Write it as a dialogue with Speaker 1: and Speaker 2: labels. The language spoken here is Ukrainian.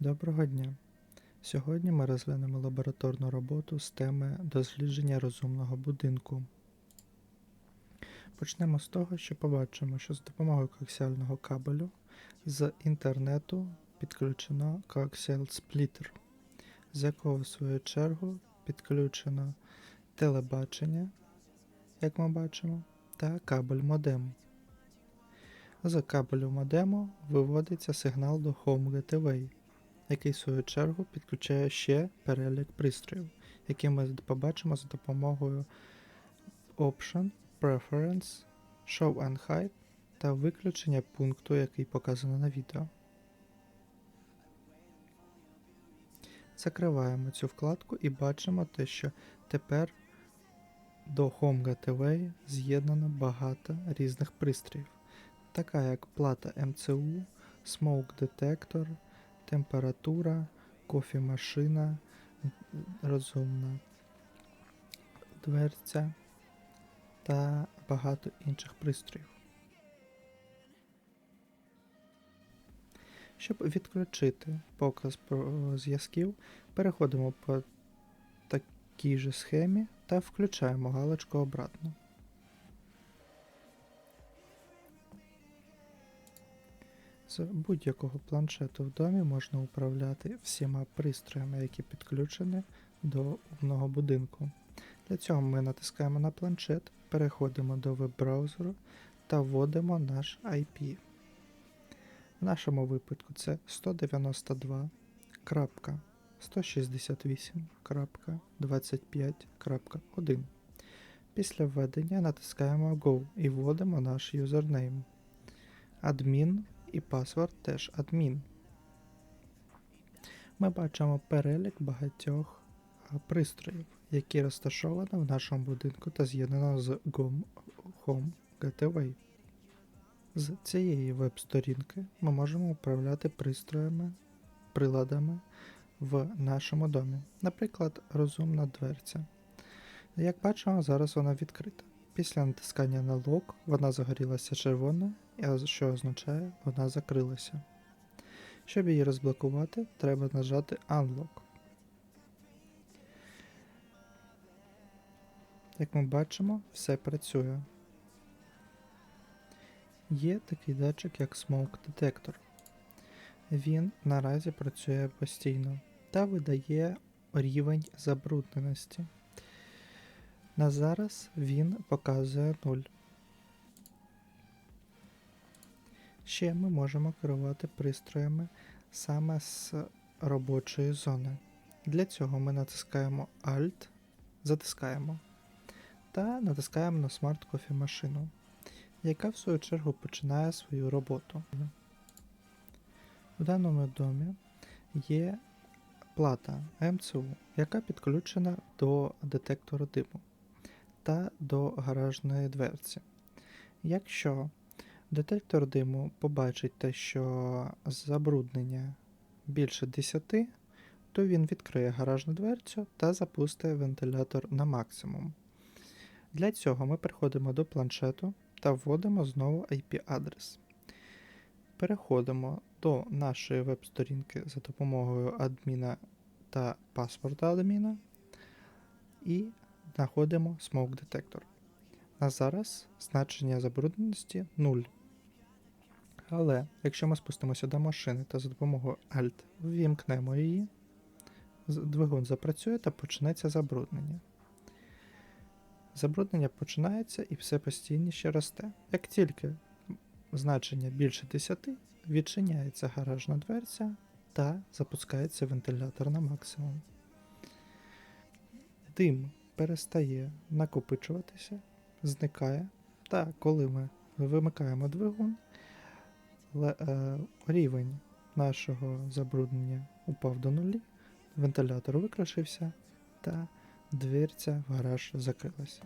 Speaker 1: Доброго дня! Сьогодні ми розглянемо лабораторну роботу з теми дослідження розумного будинку. Почнемо з того, що побачимо, що з допомогою коаксіального кабелю з інтернету підключено коаксіал сплітер, з якого в свою чергу підключено телебачення, як ми бачимо, та кабель модем. З кабелю модему виводиться сигнал до Home Gateway, який в свою чергу підключає ще перелік пристроїв, які ми побачимо за допомогою Option, Preference, Show and Hide та виключення пункту, який показано на відео. Закриваємо цю вкладку і бачимо те, що тепер до Home Gateway з'єднано багато різних пристроїв, така як плата МЦУ, Smoke Detector, температура, кофемашина, розумна дверця та багато інших пристроїв. Щоб відключити показ зв'язків, переходимо по такій же схемі та включаємо галочку обратно. З будь-якого планшету в домі можна управляти всіма пристроями, які підключені до умного будинку. Для цього ми натискаємо на планшет, переходимо до веб-браузеру та вводимо наш IP. В нашому випадку це 192.168.25.1. Після введення натискаємо Go і вводимо наш юзернейм. Адмін і паспорт теж адмін. Ми бачимо перелік багатьох пристроїв, які розташовані в нашому будинку та з'єднано з GOM Home Gateway. З цієї веб-сторінки ми можемо управляти пристроями, приладами в нашому домі. Наприклад, розумна дверця. Як бачимо, зараз вона відкрита. Після натискання на лок вона загорілася червоною, що означає, вона закрилася. Щоб її розблокувати, треба нажати Unlock. Як ми бачимо, все працює. Є такий датчик, як Smoke Detector. Він наразі працює постійно та видає рівень забрудненості. На зараз він показує 0. Ще ми можемо керувати пристроями саме з робочої зони. Для цього ми натискаємо Alt, затискаємо та натискаємо на смарт кофемашину, яка в свою чергу починає свою роботу. В даному домі є плата МЦУ, яка підключена до детектору диму та до гаражної дверці. Якщо детектор диму побачить те, що забруднення більше 10, то він відкриє гаражну дверцю та запустить вентилятор на максимум. Для цього ми переходимо до планшету та вводимо знову IP-адрес. Переходимо до нашої веб-сторінки за допомогою адміна та паспорта адміна і знаходимо Smoke Detector. На зараз значення забрудненості 0. Але якщо ми спустимося до машини та за допомогою Alt ввімкнемо її, двигун запрацює та почнеться забруднення. Забруднення починається і все постійніше росте. Як тільки значення більше 10, відчиняється гаражна дверця та запускається вентилятор на максимум. Дим перестає накопичуватися, зникає. Та коли ми вимикаємо двигун, е, рівень нашого забруднення упав до нулі, вентилятор викрашився та дверця в гараж закрилася.